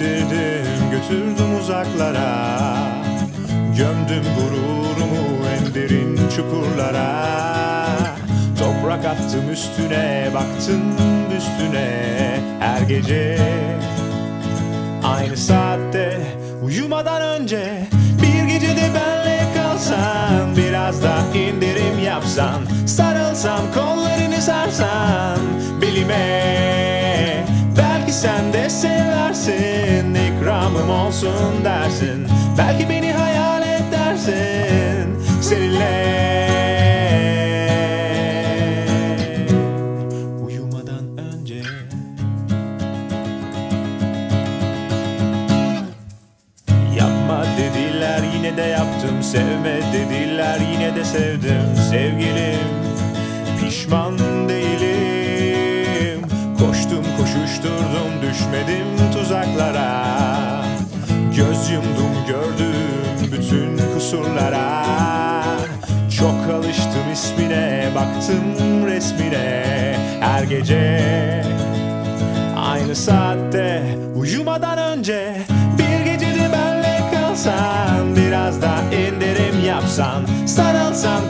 Değiştirdim götürdüm uzaklara. Gömdüm gururumu en derin çukurlara. Toprak attım üstüne baktım üstüne. Her gece Aynı saatte uyumadan önce Bir gecede benle kalsan Biraz da indirim yapsan Sarılsam kollarını sarsan Belime Belki sen de ikramım olsun dersin. Belki beni hayal et dersin Seninle. Uyumadan önce. Yapma dediler yine de yaptım. Sevme dediler yine de sevdim. Sevgilim pişman değilim. Koştum koşuşturdum düşmedim tuzaklara Göz yumdum gördüm bütün kusurlara. Çok alıştım ismine baktım resmine. Her gece Aynı saatte uyumadan önce Bir gecede benle kalsan Biraz da indirim yapsan Sarılsan